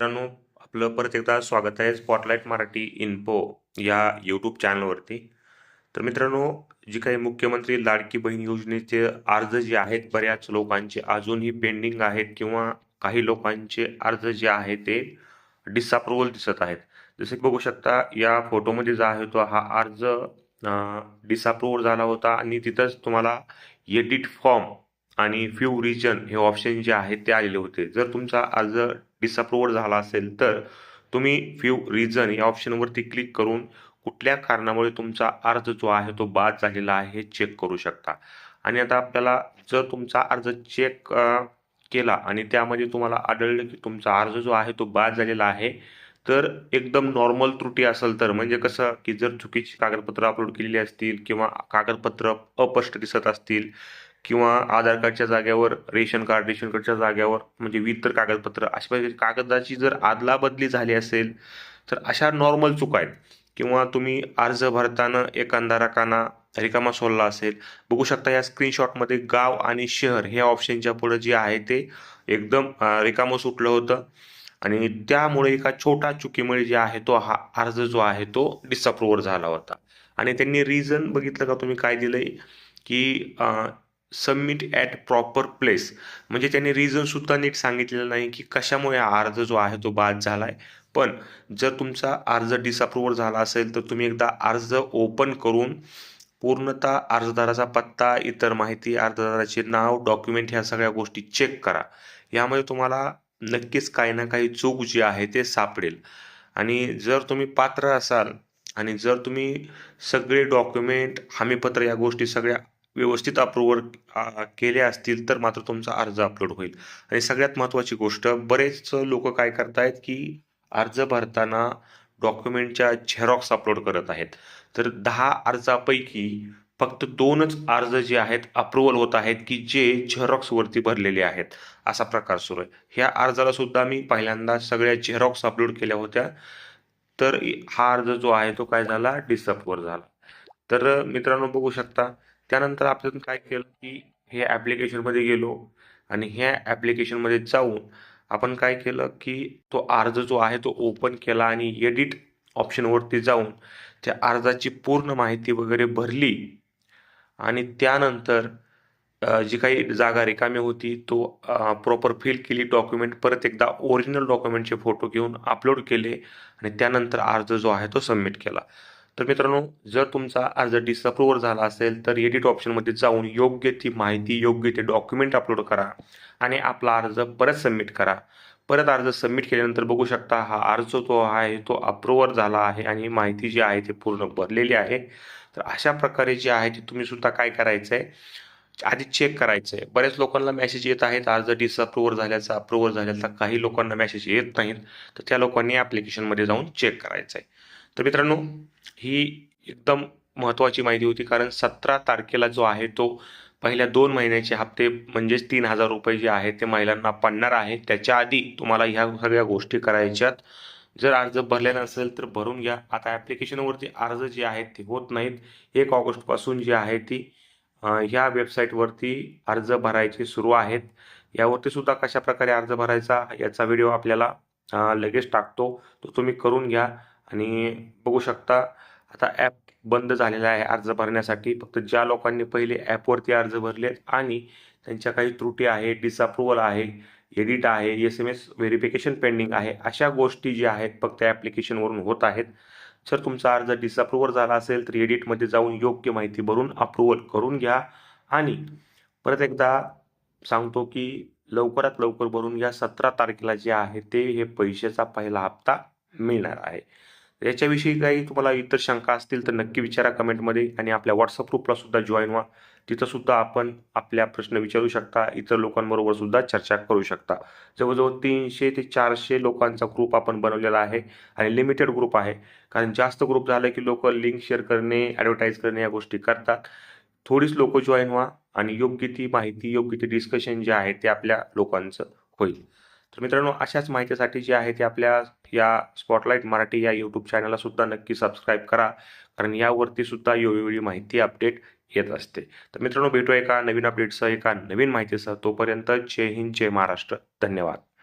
मित्रांनो आपलं परत एकदा स्वागत आहे स्पॉटलाईट मराठी इन्फो या यूट्यूब चॅनलवरती तर मित्रांनो जी काही मुख्यमंत्री लाडकी बहीण योजनेचे अर्ज जे आहेत बऱ्याच लोकांचे अजूनही पेंडिंग आहेत किंवा काही लोकांचे अर्ज जे आहेत ते डिसअप्रुव्हल दिसत आहेत. जसे की बघू शकता या फोटोमध्ये जो आहे तो हा अर्ज डिसअप्रुव्हल झाला होता आणि तिथंच तुम्हाला एडिट फॉर्म आणि फ्यू रिजन हे ऑप्शन जे आहेत ते आलेले होते. जर तुमचा अर्ज डिसअप्रुव्हल झाला असेल तर तुम्ही फ्यू रिजन या ऑप्शनवरती क्लिक करून कुठल्या कारणामुळे तुमचा अर्ज जो आहे तो बाद झालेला आहे हे चेक करू शकता. आणि आता आपल्याला जर तुमचा अर्ज चेक केला आणि त्यामध्ये तुम्हाला आढळलं की तुमचा अर्ज जो आहे तो बाद झालेला आहे तर एकदम नॉर्मल त्रुटी असेल तर म्हणजे कसं की जर चुकीची कागदपत्र अपलोड केलेली असतील किंवा कागदपत्र अस्पष्ट दिसत असतील किंवा आधार कार्डच्या जागेवर रेशन कार्ड रेशन कार्डच्या जाग्यावर म्हणजे इतर कागदपत्र अशा प्रकारची कागदाची जर आदलाबदली झाली असेल तर अशा नॉर्मल चुका आहेत. किंवा तुम्ही अर्ज भरताना एखादा रकाना रिकामा सोडला असेल बघू शकता या स्क्रीनशॉटमध्ये गाव आणि शहर हे ऑप्शनच्या पुढे जे आहे ते एकदम रिकामं सुटलं होतं. आणि त्यामुळे एका छोटा चुकीमुळे जे आहे तो हा अर्ज जो आहे तो डिसअप्रूव्हर झाला होता. आणि त्यांनी रिझन बघितलं का? तुम्ही काय दिलंय? की सबमिट ॲट प्रॉपर प्लेस म्हणजे त्यांनी रिझनसुद्धा नीट सांगितलेलं नाही की कशामुळे हा अर्ज जो आहे तो बाद झाला आहे पण जर तुमचा अर्ज डिसअप्रुव्हल झाला असेल तर तुम्ही एकदा अर्ज ओपन करून पूर्णतः अर्जदाराचा पत्ता इतर माहिती अर्जदाराचे नाव डॉक्युमेंट ह्या सगळ्या गोष्टी चेक करा. यामध्ये तुम्हाला नक्कीच काही ना काही चूक जी आहे ते सापडेल. आणि जर तुम्ही पात्र असाल आणि जर तुम्ही सगळे डॉक्युमेंट हमीपत्र या गोष्टी सगळ्या व्यवस्थित अप्रूव्हल केले असतील तर मात्र तुमचा अर्ज अपलोड होईल. आणि सगळ्यात महत्त्वाची गोष्ट बरेच लोक काय करतायत की अर्ज भरताना डॉक्युमेंटच्या झेरॉक्स अपलोड करत आहेत. तर दहा अर्जापैकी फक्त दोनच अर्ज जे आहेत अप्रुव्हल होत आहेत की जे झेरॉक्सवरती भरलेले आहेत असा प्रकार सुरू आहे. ह्या अर्जाला सुद्धा मी पहिल्यांदा सगळ्या झेरॉक्स अपलोड केल्या होत्या. तर हा अर्ज जो आहे तो काय झाला? डिसअपवर झाला. तर मित्रांनो बघू शकता त्यानंतर आपण काय केलं की हे ॲप्लिकेशनमध्ये गेलो आणि ह्या ॲप्लिकेशनमध्ये जाऊन आपण काय केलं की तो अर्ज जो आहे तो ओपन केला आणि एडिट ऑप्शनवरती जाऊन त्या अर्जाची पूर्ण माहिती वगैरे भरली. आणि त्यानंतर जी काही जागा रिकामी होती तो प्रॉपर फिल केली डॉक्युमेंट परत एकदा ओरिजिनल डॉक्युमेंटचे फोटो घेऊन अपलोड केले आणि त्यानंतर अर्ज जो आहे तो सबमिट केला. तर मित्रांनो जर तुमचा अर्ज डिसअप्रूव्हर झाला असेल तर एडिट ऑप्शनमध्ये जाऊन योग्य ती माहिती योग्य ते डॉक्युमेंट अपलोड करा आणि आपला अर्ज परत सबमिट करा. परत अर्ज सबमिट केल्यानंतर बघू शकता हा अर्ज जो आहे तो अप्रूव्हर झाला आहे आणि माहिती जी आहे ती पूर्ण भरलेली आहे. तर अशा प्रकारे जी आहे ती तुम्ही सुद्धा काय करायचं आहे आधी चेक करायचं आहे बऱ्याच लोकांना मेसेज येत आहेत अर्ज डिसअप्रूव्हर झाल्याचा अप्रूव्हर झाल्याचा. काही लोकांना मेसेज येत नाहीत. तर त्या लोकांनी ॲप्लिकेशनमध्ये जाऊन चेक करायचं आहे तर मित्रांनो ही एकदम महत्त्वाची माहिती होती कारण सतरा तारखेला जो आहे तो पहिल्या दोन महिन्याचे हप्ते म्हणजेच तीन हजार रुपये जे आहेत ते महिलांना पडणार आहे. त्याच्या आधी तुम्हाला ह्या सगळ्या गोष्टी करायच्यात. जर अर्ज भरलेला नसेल तर भरून घ्या. आता ॲप्लिकेशनवरती अर्ज जे आहेत ते होत नाहीत. एक ऑगस्टपासून जी आहे ती ह्या वेबसाईटवरती अर्ज भरायचे सुरू आहेत. यावरती सुद्धा कशा प्रकारे अर्ज भरायचा याचा व्हिडिओ आपल्याला लगेच टाकतो. तो तुम्ही करून घ्या. आणि बघू शकता आता ॲप बंद झालेला आहे अर्ज भरण्यासाठी. फक्त ज्या लोकांनी पहिले ॲपवरती अर्ज भरले आणि त्यांच्या काही त्रुटी आहे डिसअप्रुव्हल आहे एडिट आहे S M S verification pending आहे अशा गोष्टी ज्या आहेत फक्त ॲप्लिकेशनवरून होत आहेत. जर तुमचा अर्ज डिसअप्रुव्हल झाला असेल तर एडिटमध्ये जाऊन योग्य माहिती भरून अप्रुव्हल करून घ्या. आणि परत एकदा सांगतो की लवकरात लवकर भरून घ्या. सतरा तारखेला जे आहे ते हे पैशाचा पहिला हप्ता मिळणार आहे. याच्याविषयी काही तुम्हाला इतर शंका असतील तर नक्की विचारा कमेंटमध्ये आणि आपल्या व्हॉट्सअप ग्रुपला सुद्धा जॉईन व्हा. तिथंसुद्धा आपण आपल्या प्रश्न विचारू शकता. इतर लोकांबरोबर सुद्धा चर्चा करू शकता. जवळजवळ तीनशे ते चारशे लोकांचा ग्रुप आपण बनवलेला आहे आणि लिमिटेड ग्रुप आहे. कारण जास्त ग्रुप झालं की लोक लिंक शेअर करणे ॲडव्हर्टाईज करणे या गोष्टी करतात. थोडीच लोक जॉईन व्हा आणि योग्य ती माहिती योग्य ते डिस्कशन जे आहे ते आपल्या लोकांचं होईल. तर मित्रांनो अशाच माहितीसाठी जे आहे ते आपल्या या स्पॉटलाईट मराठी या यूट्यूब चॅनलला सुद्धा नक्की सबस्क्राईब करा. कारण यावरती सुद्धा वेगवेगळी माहिती अपडेट येत असते. तर मित्रांनो भेटूया एका नवीन अपडेटसह एका नवीन माहितीसह. तोपर्यंत जय हिंद जय महाराष्ट्र. धन्यवाद.